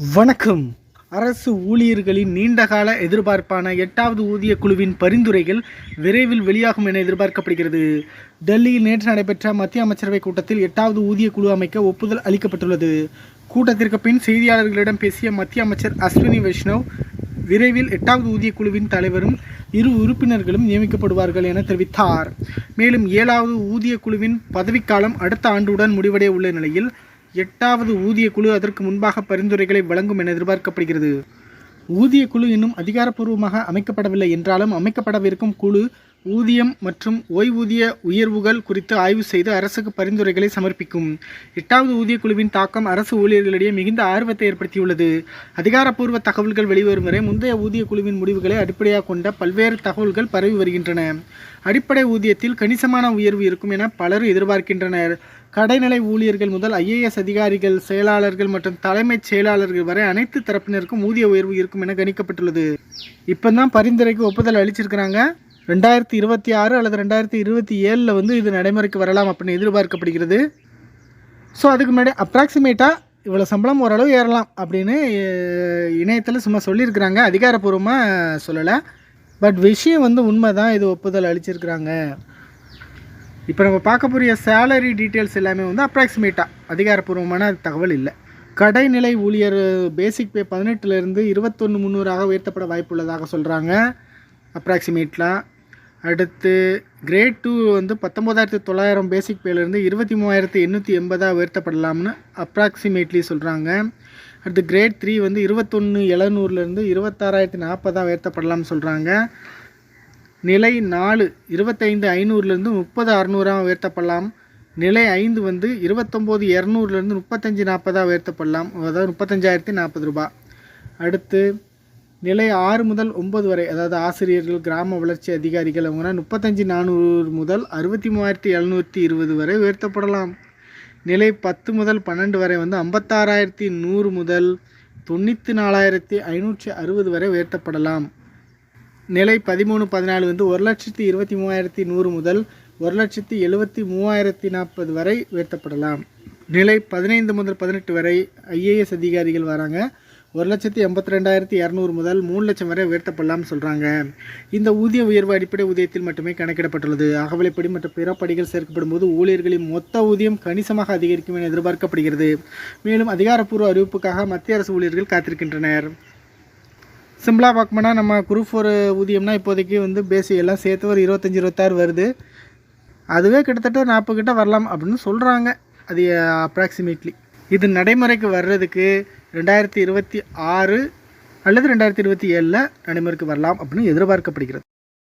வணக்கம். அரசு ஊழியர்களின் நீண்டகால எதிர்பார்ப்பான எட்டாவது ஊதிய குழுவின் பரிந்துரைகள் விரைவில் வெளியாகும் என எதிர்பார்க்கப்படுகிறது. டெல்லியில் நேற்று நடைபெற்ற மத்திய அமைச்சரவை கூட்டத்தில் எட்டாவது ஊதிய குழு அமைக்க ஒப்புதல் அளிக்கப்பட்டுள்ளது. கூட்டத்திற்கு பின் செய்தியாளர்களிடம் பேசிய மத்திய அமைச்சர் அஸ்வினி வைஷ்ணவ் விரைவில் எட்டாவது ஊதிய குழுவின் தலைவரும் இரு உறுப்பினர்களும் நியமிக்கப்படுவார்கள் என தெரிவித்தார். மேலும் ஏழாவது ஊதிய குழுவின் பதவிக்காலம் அடுத்த ஆண்டுடன் முடிவடைய உள்ள நிலையில் எட்டாவது ஊதிய குழு அதற்கு முன்பாக பரிந்துரைகளை வழங்கும் என எதிர்பார்க்கப்படுகிறது. ஊதிய குழு இன்னும் அதிகாரப்பூர்வமாக அமைக்கப்படவில்லை என்றாலும் அமைக்கப்படவிருக்கும் குழு ஊதியம் மற்றும் ஓய்வூதிய உயர்வுகள் குறித்து ஆய்வு செய்து அரசுக்கு பரிந்துரைகளை சமர்ப்பிக்கும். எட்டாவது ஊதிய குழுவின் தாக்கம் அரசு ஊழியர்களிடையே மிகுந்த ஆர்வத்தை ஏற்படுத்தியுள்ளது. அதிகாரப்பூர்வ தகவல்கள் வெளிவரும் வரை முந்தைய ஊதிய குழுவின் முடிவுகளை அடிப்படையாக கொண்ட பல்வேறு தகவல்கள் பரவி வருகின்றன. அடிப்படை ஊதியத்தில் கணிசமான உயர்வு இருக்கும் என பலர் எதிர்பார்க்கின்றனர். கடைநிலை ஊழியர்கள் முதல் ஐஏஎஸ் அதிகாரிகள் செயலாளர்கள் மற்றும் தலைமைச் செயலாளர்கள் வரை அனைத்து தரப்பினருக்கும் ஊதிய உயர்வு இருக்கும் என கணிக்கப்பட்டுள்ளது. இப்போ தான் பரிந்துரைக்கு ஒப்புதல் அளிச்சிருக்கிறாங்க. ரெண்டாயிரத்தி இருபத்தி ஆறு அல்லது ரெண்டாயிரத்தி இருபத்தி ஏழில் வந்து இது நடைமுறைக்கு வரலாம் அப்படின்னு எதிர்பார்க்கப்படுகிறது. ஸோ அதுக்கு முன்னாடி அப்ராக்சிமேட்டாக இவ்வளோ சம்பளம் ஓரளவு ஏறலாம் அப்படின்னு இணையத்தில் சும்மா சொல்லியிருக்கிறாங்க. அதிகாரப்பூர்வமாக சொல்லலை. பட் விஷயம் வந்து உண்மை தான் இது ஒப்புதல் அளிச்சிருக்கிறாங்க. இப்போ நம்ம பார்க்க போகிற சேலரி டீட்டெயில்ஸ் எல்லாமே வந்து அப்ராக்சிமேட்டாக அதிகாரப்பூர்வமான தகவல் இல்லை. கடைநிலை ஊழியர் பேசிக் பே பதினெட்டுலேருந்து இருபத்தொன்று முந்நூறாக உயர்த்தப்பட வாய்ப்புள்ளதாக சொல்கிறாங்க அப்ராக்சிமேட்லாம் அடுத்து கிரேட் டூ வந்து பத்தொம்போதாயிரத்து தொள்ளாயிரம் பேசிக் பேலேருந்து இருபத்தி மூவாயிரத்து எண்ணூற்றி எண்பதாக உயர்த்தப்படலாம்னு அப்ராக்சிமேட்லி சொல்கிறாங்க அடுத்து கிரேட் த்ரீ வந்து இருபத்தொன்று எழுநூறுலேருந்து இருபத்தாறாயிரத்தி நாற்பதாக உயர்த்தப்படலாம்னு சொல்கிறாங்க நிலை நாலு இருபத்தைந்து ஐநூறுலேருந்து முப்பது அறநூறாக உயர்த்தப்படலாம். நிலை ஐந்து வந்து இருபத்தொம்போது இரநூறுலேருந்து முப்பத்தஞ்சு நாற்பதாக உயர்த்தப்படலாம். அதாவது முப்பத்தஞ்சாயிரத்தி நாற்பது ரூபாய் அடுத்து நிலை ஆறு முதல் ஒம்பது வரை அதாவது ஆசிரியர்கள் கிராம வளர்ச்சி அதிகாரிகள் அவங்கன்னா முப்பத்தஞ்சு நானூறு முதல் அறுபத்தி மூவாயிரத்தி எழுநூற்றி இருபது வரை உயர்த்தப்படலாம். நிலை பத்து முதல் பன்னெண்டு வரை வந்து ஐம்பத்தாறாயிரத்தி நூறு முதல் தொண்ணூற்றி நாலாயிரத்தி ஐநூற்றி அறுபது வரை உயர்த்தப்படலாம். நிலை பதிமூணு பதினாலு வந்து ஒரு லட்சத்தி இருபத்தி மூவாயிரத்தி நூறு முதல் ஒரு லட்சத்தி எழுபத்தி மூவாயிரத்தி நாற்பது வரை உயர்த்தப்படலாம். நிலை பதினைந்து முதல் பதினெட்டு வரை ஐஏஎஸ் அதிகாரிகள் வராங்க. ஒரு லட்சத்தி எண்பத்தி ரெண்டாயிரத்தி இரநூறு முதல் மூணு லட்சம் வரை உயர்த்தப்படலாம்னு சொல்கிறாங்க இந்த ஊதிய உயர்வு அடிப்படை ஊதியத்தில் மட்டுமே கணக்கிடப்பட்டுள்ளது. அகவலைப்படி மற்றும் பிற படிகள் சேர்க்கப்படும் போது ஊழியர்களின் மொத்த ஊதியம் கணிசமாக அதிகரிக்கும் என எதிர்பார்க்கப்படுகிறது. மேலும் அதிகாரப்பூர்வ அறிவிப்புக்காக மத்திய அரசு ஊழியர்கள் காத்திருக்கின்றனர். சிம்பிளாக பார்க்கணும்னா நம்ம குரூப் ஃபோர் ஊதியம்னா இப்போதைக்கு வந்து பேசி எல்லாம் சேர்த்து ஒரு இருபத்தஞ்சி இருபத்தாறு வருது. அதுவே கிட்டத்தட்ட நாற்பது கிட்ட வரலாம் அப்படின்னு சொல்கிறாங்க அது அப்ராக்சிமேட்லி இது நடைமுறைக்கு வர்றதுக்கு ரெண்டாயிரத்தி இருபத்தி ஆறு அல்லது ரெண்டாயிரத்தி இருபத்தி ஏழில் நடைமுறைக்கு வரலாம் அப்படின்னு எதிர்பார்க்கப்படுகிறது.